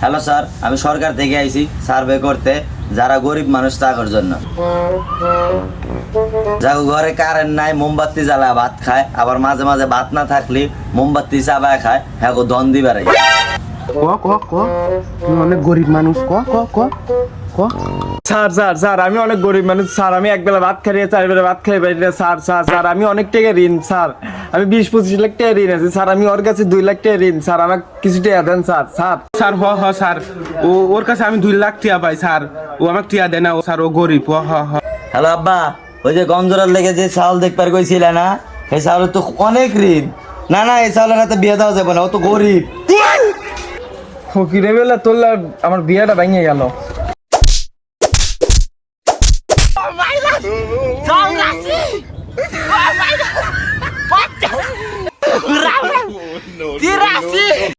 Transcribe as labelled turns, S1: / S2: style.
S1: Hello sir, আমি সরকার থেকে আইছি সার্ভে করতে যারা গরিব মানুষ তাদের জন্য। যা ঘরে কারেন্ট নাই, মোমবাতি জ্বালা ভাত খায়, আবার মাঝে মাঝে ভাত না থাকলে মোমবাতি চাবায় খায় হ্যাঁ গো দন দিবার।
S2: ক ক? ক অনেক গরিব মানুষ, ক ক ক? ক?
S3: স্যার স্যার স্যার আমি অনেক গরিব মানুষ স্যার আমি একবেলা ভাত খাই চার বেলা ভাত খাই পারি না স্যার স্যার স্যার আমি অনেক টাকা ঋণ স্যার। আমি বিশ পঁচিশ লাখ টাকা ঋণ আছে স্যার আমি ওর কাছে দুই লাখ টাকা ঋণ স্যার আমাকে কিছু টাকা দেন স্যার স্যার।
S2: স্যার হ হ স্যার। ও ওর কাছে আমি দুই লাখ টিয়া পাই স্যার। ও আমাকে টিয়া দেয় না ও স্যার ও গরিব হ হ হ।
S1: হ্যালো আব্বা ওই যে গঞ্জরার লেগে যে চাউল দেখবার কইছিলে না এই চাউলের তো অনেক ঋণ। না না এই চাউলের হাতে বিয়ে দেওয়া যাবে না ও তো গরিব।
S3: ফকিরে বেলা তোর আমার বিয়েটা ভেঙে গেল।
S4: Oh my god! Tolong kasih! Oh my god! Pocong! Berapa? Dirasi!